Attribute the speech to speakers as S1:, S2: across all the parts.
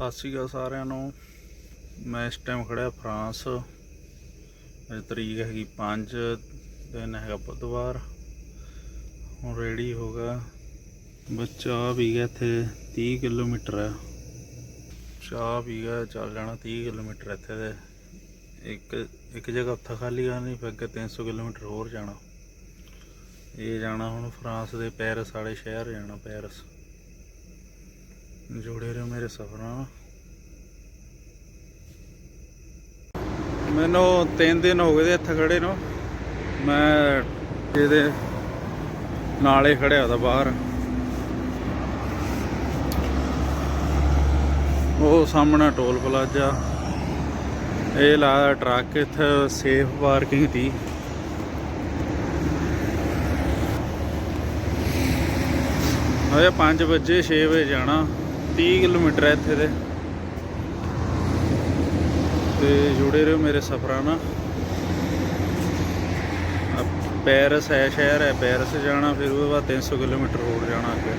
S1: ਸਤਿ ਸ਼੍ਰੀ ਅਕਾਲ ਸਾਰਿਆਂ ਨੂੰ। ਮੈਂ ਇਸ ਟਾਈਮ ਖੜਿਆ ਫਰਾਂਸ। ਅੱਜ ਤਰੀਕ ਹੈਗੀ 5 ਦਿਨ ਹੈਗਾ ਬੁੱਧਵਾਰ। ਹੁਣ ਰੈਡੀ ਹੋ ਗਿਆ। ਬੱਚਾ ਵੀ ਗਿਆ ਇੱਥੇ 30 ਕਿਲੋਮੀਟਰ ਹੈ। ਚਾਹ ਵੀ ਗਿਆ, ਚੱਲ ਜਾਣਾ 30 ਕਿਲੋਮੀਟਰ ਇੱਥੇ ਦੇ ਇੱਕ ਇੱਕ ਜਗ੍ਹਾ ਉੱਥਾ ਖਾਲੀ ਕਰਨੀ, ਫਿਰ ਅੱਗੇ 300 ਕਿਲੋਮੀਟਰ ਹੋਰ ਜਾਣਾ। ਇਹ ਜਾਣਾ ਹੁਣ ਫਰਾਂਸ ਦੇ ਪੈਰਿਸ ਵਾਲੇ ਸ਼ਹਿਰ, ਜਾਣਾ ਪੈਰਿਸ। ਜੁੜੇ ਰਹੋ ਮੇਰੇ ਸਫ਼ਰਾਂ ਮੈਨੂੰ 3 ਦਿਨ ਹੋ ਗਏ ਦੇ ਇੱਥੇ ਖੜੇ ਨੂੰ। ਮੈਂ ਇਹਦੇ ਨਾਲੇ ਖੜਿਆ ਉਹਦਾ ਬਾਹਰ। ਉਹ ਸਾਹਮਣੇ ਟੋਲ ਪਲਾਜ਼ਾ। ਇਹ ਲਾ ਟਰੱਕ ਇੱਥੇ ਸੇਫ ਪਾਰਕਿੰਗ ਦੀ। ਹਜੇ 5 ਵਜੇ 6 ਵਜੇ ਜਾਣਾ। 30 ਕਿਲੋਮੀਟਰ ਹੈ ਇੱਥੇ ਦੇ। ਤੇ ਜੁੜੇ ਰਹੋ ਮੇਰੇ ਸਫ਼ਰਾਂ ਨਾਲ। ਪੈਰਿਸ ਹੈ, ਸ਼ਹਿਰ ਹੈ, ਪੈਰਿਸ ਜਾਣਾ, ਫਿਰ ਉਹਦੇ ਬਾਅਦ 300 ਕਿਲੋਮੀਟਰ ਹੋਰ ਜਾਣਾ ਅੱਗੇ।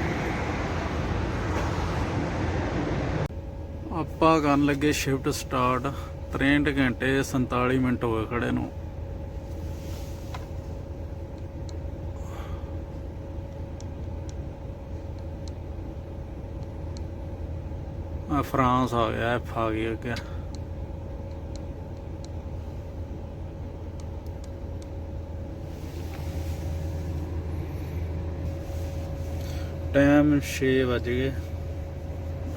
S1: ਆਪਾਂ ਕਰਨ ਲੱਗੇ ਸ਼ਿਫਟ ਸਟਾਰਟ 63 ਘੰਟੇ 47 ਮਿੰਟ ਹੋ ਗਏ ਖੜੇ ਨੂੰ। ਫਰਾਂਸ ਆ ਗਿਆ, ਐਫ ਆ ਗਈ ਅੱਗੇ। ਟਾਈਮ 6 ਵਜ ਗਏ।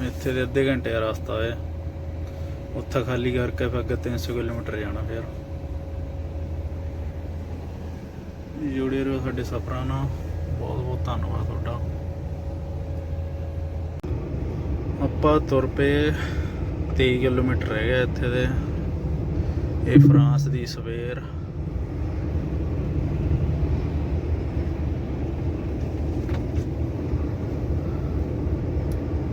S1: ਇੱਥੇ ਦੇ ਅੱਧੇ ਘੰਟੇ ਦਾ ਰਸਤਾ ਹੈ ਉੱਥੇ ਖਾਲੀ ਕਰਕੇ ਫਿਰ ਅੱਗੇ 300 ਕਿਲੋਮੀਟਰ ਜਾਣਾ ਫਿਰ। ਜੁੜੇ ਰਹੋ ਸਾਡੇ ਸਫ਼ਰਾਂ ਨਾਲ। ਬਹੁਤ ਬਹੁਤ ਧੰਨਵਾਦ ਤੁਹਾਡਾ। ਆਪਾਂ ਤੁਰ ਪਏ 23 ਕਿਲੋਮੀਟਰ ਰਹਿ ਗਿਆ ਇੱਥੇ ਦੇ। ਇਹ ਫਰਾਂਸ ਦੀ ਸਵੇਰ।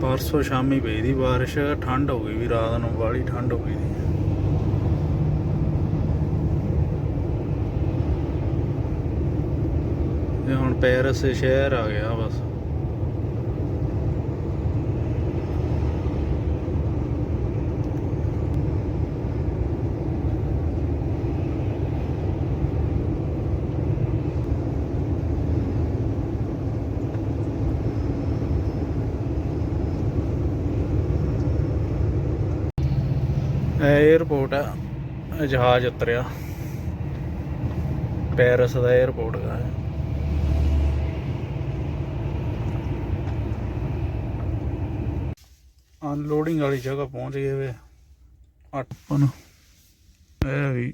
S1: ਪਰਸੋਂ ਸ਼ਾਮੀ ਪਈ ਦੀ ਬਾਰਿਸ਼, ਠੰਡ ਹੋ ਗਈ ਵੀ ਰਾਤ ਨੂੰ, ਬਾਹਲੀ ਠੰਡ ਹੋ ਗਈ ਦੀ। ਹੁਣ ਪੈਰਿਸ ਸ਼ਹਿਰ ਆ ਗਿਆ ਬਸ। 에어ਪੋਰਟ ਆ ਜਹਾਜ਼ ਉਤਰਿਆ। ਪੈਰਿਸ ਦਾ 에어ਪੋਰਟ ਦਾ ਅਨਲੋਡਿੰਗ ਵਾਲੀ ਜਗ੍ਹਾ ਪਹੁੰਚ ਗਏ ਵੇ। ਆਪਨ ਇਹ ਵੀ।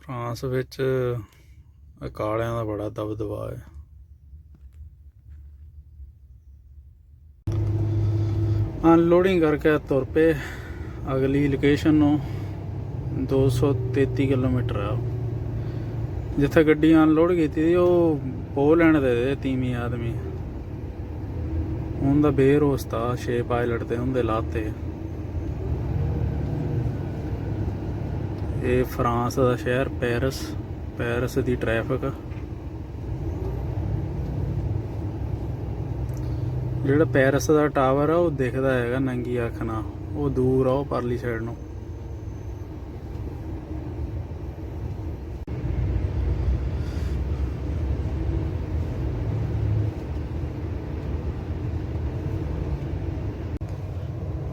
S1: ਫਰਾਂਸ ਵਿੱਚ ਕਾਲਿਆਂ ਦਾ ਬੜਾ ਦਬਦਬਾ ਹੈ। ਅਨਲੋਡਿੰਗ ਕਰਕੇ ਤੁਰ ਪਏ। ਅਗਲੀ ਲੋਕੇਸ਼ਨ ਨੂੰ 233 ਕਿਲੋਮੀਟਰ ਆ। ਜਿੱਥੇ ਗੱਡੀ ਅਨਲੋਡ ਕੀਤੀ ਸੀ, ਉਹ ਪੋਲੈਂਡ ਦੇ ਦੇ ਤੀਵੀਂ ਆਦਮੀ। ਉਹਦਾ ਬੇਰੋਸਤਾ 6 ਪਾਇਲਟ ਤੇ ਹੁੰਦੇ ਲਾਤੇ। ਇਹ ਫਰਾਂਸ ਦਾ ਸ਼ਹਿਰ, ਪੈਰਿਸ। ਪੈਰਿਸ ਦੀ ਟ੍ਰੈਫਿਕ। ਜਿਹੜਾ ਪੈਰਿਸ ਦਾ ਟਾਵਰ ਆ, ਉਹ ਦਿਖਦਾ ਹੈਗਾ ਨੰਗੀ ਅੱਖ ਨਾਲ। ਉਹ ਦੂਰ ਆ, ਉਹ ਪਰਲੀ ਸਾਈਡ ਨੂੰ।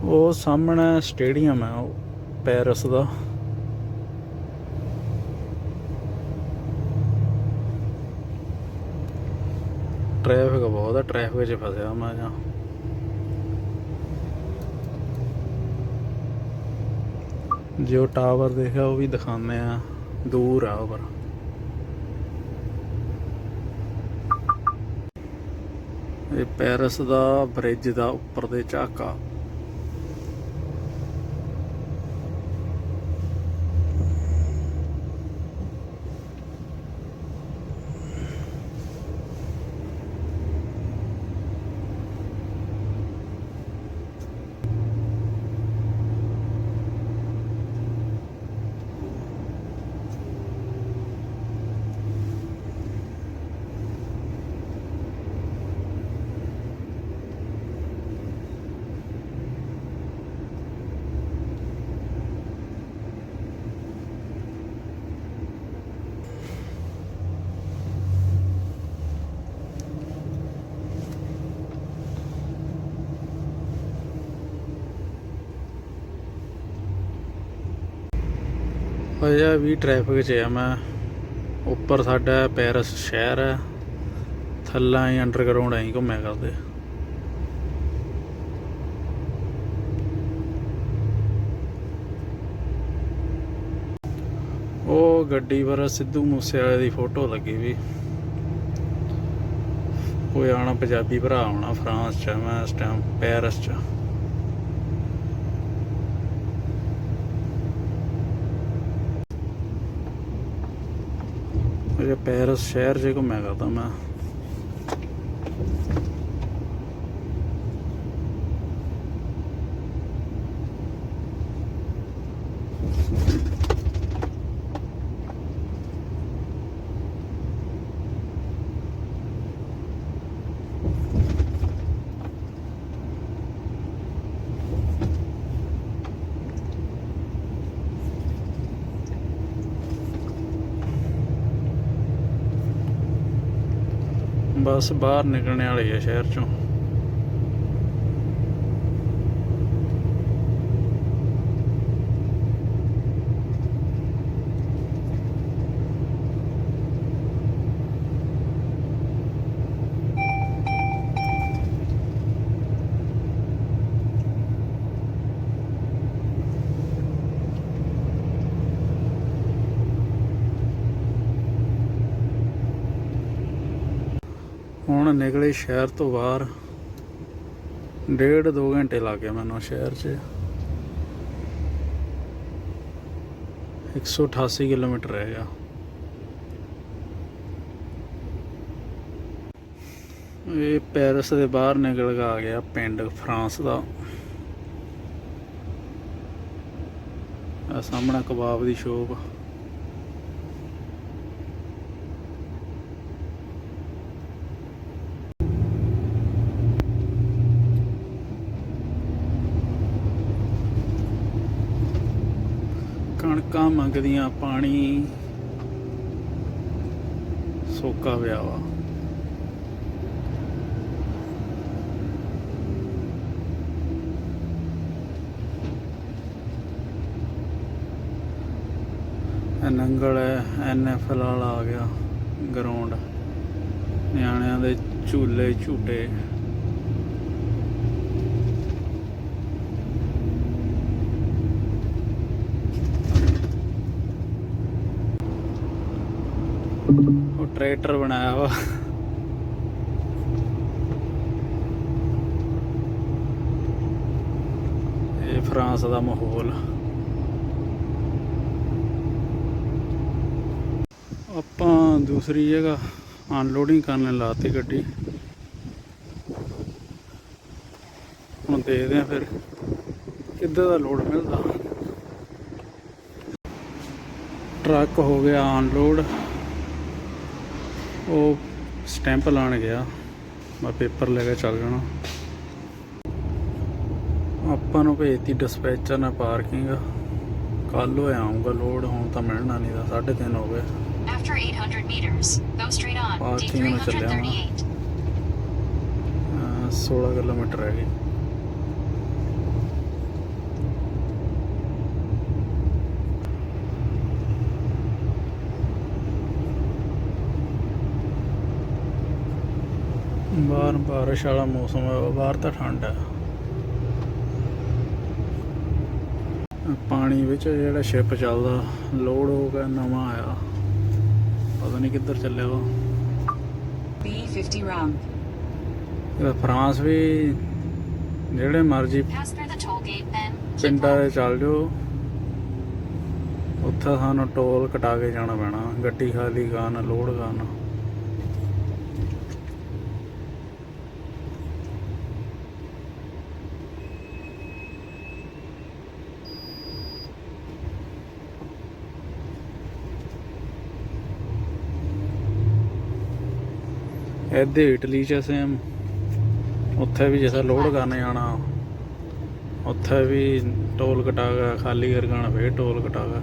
S1: ਉਹ ਸਾਹਮਣੇ ਸਟੇਡੀਅਮ ਹੈ ਉਹ ਪੈਰਿਸ ਦਾ। ਟ੍ਰੈਫਿਕ ਬਹੁਤ ਹੈ ਟ੍ਰੈਫਿਕ 'ਚ ਫਸਿਆ ਮੈਂ ਜਾਂ। ਜੋ ਟਾਵਰ ਦੇਖਿਆ, ਉਹ ਵੀ ਦਿਖਾਉਂਦੇ ਆ, ਦੂਰ ਆ ਪਰ ਇਹ ਪੈਰਿਸ ਦਾ ਬ੍ਰਿਜ ਦਾ ਉੱਪਰ ਦੇ ਝਾਕਾ। ਜਿਹਾ ਵੀ ਟ੍ਰੈਫਿਕ 'ਚ ਆ ਮੈਂ। ਉੱਪਰ ਸਾਡਾ ਪੈਰਿਸ ਸ਼ਹਿਰ ਹੈ ਥੱਲਾ ਹੀ ਅੰਡਰਗਰਾਉਂਡ ਐਂ ਘੁੰਮਿਆ ਕਰਦੇ। ਉਹ ਗੱਡੀ ਪਰ ਸਿੱਧੂ ਮੂਸੇਵਾਲੇ ਦੀ ਫੋਟੋ ਲੱਗੀ ਵੀ। ਕੋਈ ਆਣਾ ਪੰਜਾਬੀ ਭਰਾ ਆਉਣਾ ਫਰਾਂਸ ਚ ਆ, ਮੈਂ ਇਸ ਟਾਈਮ ਪੈਰਿਸ ਚ। ਇਹ ਪੈਰਿਸ ਸ਼ਹਿਰ ਜੇ ਘੁੰਮਿਆ ਕਰਦਾ ਮੈਂ ਬਸ ਬਾਹਰ ਨਿਕਲਣੇ ਵਾਲੇ ਆ ਸ਼ਹਿਰ ਚੋਂ। ਹੁਣ ਨਿਕਲੇ ਸ਼ਹਿਰ ਤੋਂ ਬਾਹਰ, ਡੇਢ ਦੋ ਘੰਟੇ ਲੱਗ ਗਏ ਮੈਨੂੰ ਸ਼ਹਿਰ 'ਚ। 188 ਕਿਲੋਮੀਟਰ ਰਹਿ ਗਿਆ। ਇਹ ਪੈਰਿਸ ਦੇ ਬਾਹਰ ਨਿਕਲ ਕੇ ਆ ਗਿਆ ਪਿੰਡ ਫਰਾਂਸ ਦਾ। ਆ ਸਾਹਮਣੇ ਕਬਾਬ ਦੀ ਸ਼ੋਪ। ਕਣਕਾਂ ਮੰਗਦੀਆਂ ਪਾਣੀ। ਸੋਕਾ ਪਿਆ ਵਾ। ਨੰਗਲ ਹੈ ਐਨਐਫਐਲ ਵਾਲਾ ਆ ਗਿਆ ਗਰਾਊਂਡ ਨਿਆਣਿਆਂ ਦੇ ਝੂਲੇ ਝੂਟੇ। ਟਰੈਕਟਰ ਬਣਾਇਆ ਵਾ। ਇਹ ਫਰਾਂਸ ਦਾ ਮਾਹੌਲ। ਆਪਾਂ ਦੂਸਰੀ ਜਗ੍ਹਾ ਅਨਲੋਡਿੰਗ ਕਰਨ ਲਾਤੀ ਗੱਡੀ। ਹੁਣ ਦੇਖਦੇ ਆ ਫਿਰ ਕਿੱਦਾਂ ਦਾ ਲੋਡ ਮਿਲਦਾ। ਟਰੱਕ ਹੋ ਗਿਆ ਅਨਲੋਡ ਉਹ ਸਟੈਂਪ ਲਾਣ ਗਿਆ। ਮੈਂ ਪੇਪਰ ਲੈ ਕੇ ਚੱਲ ਜਾਣਾ। ਆਪਾਂ ਨੂੰ ਭੇਜਤੀ ਡਿਸਪੈਚਰ ਨੇ ਪਾਰਕਿੰਗ। ਕੱਲ ਹੋਇਆ ਆਉਂਗਾ ਲੋਡ ਹੁਣ ਤਾਂ ਮਿਲਣਾ ਨਹੀਂ ਦਾ 3:30 ਹੋ ਗਏ।
S2: After 800 meters, go straight on. D338.
S1: ਅਹ 16 ਕਿਲੋਮੀਟਰ ਹੈਗੀ ਬਾਹਰ ਬਾਰਿਸ਼ ਵਾਲਾ ਮੌਸਮ ਹੈ ਬਾਹਰ ਤਾਂ ਠੰਡ ਹੈ। ਪਾਣੀ ਵਿੱਚ ਜਿਹੜਾ ਸ਼ਿਪ ਚੱਲਦਾ ਲੋਡ ਹੋ ਗਿਆ ਨਵਾਂ ਆਇਆ। ਪਤਾ ਨਹੀਂ ਕਿੱਧਰ ਚੱਲਿਆ ਉਹ
S2: B50 round.
S1: ਇਹਦਾ ਫਰਾਂਸ ਵੀ ਜਿਹੜੇ ਮਰਜ਼ੀ ਪਿੰਡਾਂ. ਦੇ ਚੱਲ ਜਾਓ। ਉੱਥੇ ਸਾਨੂੰ ਟੋਲ ਕਟਾ ਕੇ ਜਾਣਾ ਪੈਣਾ ਗੱਡੀ ਖਾਲੀ ਕਰਨ ਲੋਡ ਕਰਨ। ਇਹਦੇ ਇਟਲੀ ਚ ਸੇਮ ਉੱਥੇ ਵੀ ਜਿਸਾ ਲੋਡ ਕਰਨੇ ਆਣਾ ਉੱਥੇ ਵੀ ਟੋਲ ਕਟਾਗਾ ਖਾਲੀ ਕਰ ਗਾਣਾ ਫੇਰ toll ਕਟਾਗਾ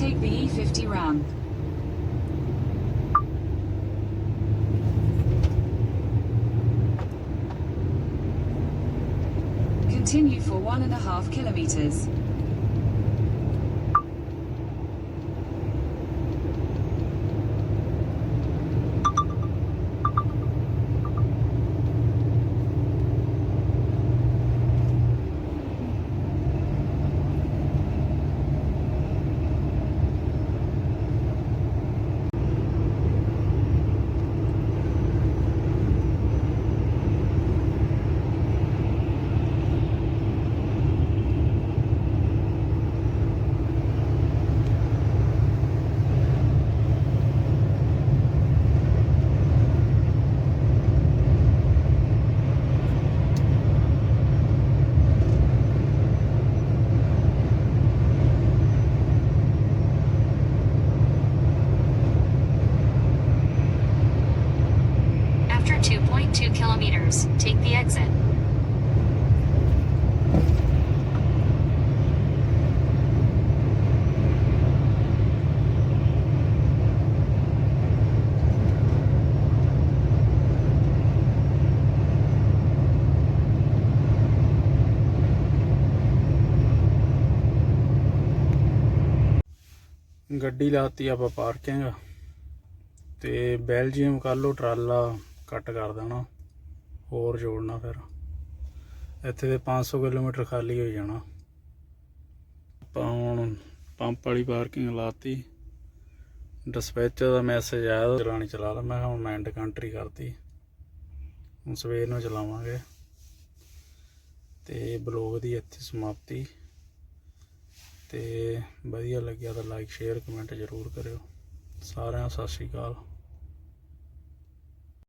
S2: take the E50 round Continue for one and a half kilometers. Kilometers, take the exit.
S1: ਗੱਡੀ ਲਾਤੀ ਆਪਾਂ ਪਾਰਕਿੰਗ ਤੇ ਬੈਲਜੀਅਮ ਕੱਲ੍ਹ ਟਰਾਲਾ ਕੱਟ ਕਰ ਦੇਣਾ ਹੋਰ ਜੋੜਨਾ ਫਿਰ। ਇੱਥੇ ਤੇ 500 ਕਿਲੋਮੀਟਰ ਖਾਲੀ ਹੋ ਜਾਣਾ। ਆਪਾਂ ਹੁਣ ਪੰਪ ਵਾਲੀ ਪਾਰਕਿੰਗ ਲਾਤੀ। ਡਿਸਪੈਚਰ ਦਾ ਮੈਸੇਜ ਆਇਆ ਚਲਾਣੀ ਚਲਾ ਲਾ। ਮੈਂ ਕਿਹਾ ਹੁਣ ਮੈਂਡ ਐਂਡ ਕੰਟਰੀ ਕਰਤੀ। ਹੁਣ ਸਵੇਰ ਨੂੰ ਚਲਾਵਾਂਗੇ। ਤੇ ਬਲੌਗ ਦੀ ਇੱਥੇ ਸਮਾਪਤੀ। ਤੇ ਵਧੀਆ ਲੱਗਿਆ ਤਾਂ ਲਾਈਕ ਸ਼ੇਅਰ ਕਮੈਂਟ ਜ਼ਰੂਰ ਕਰਿਓ। ਸਾਰਿਆਂ ਸਤਿ ਸ਼੍ਰੀ ਅਕਾਲ।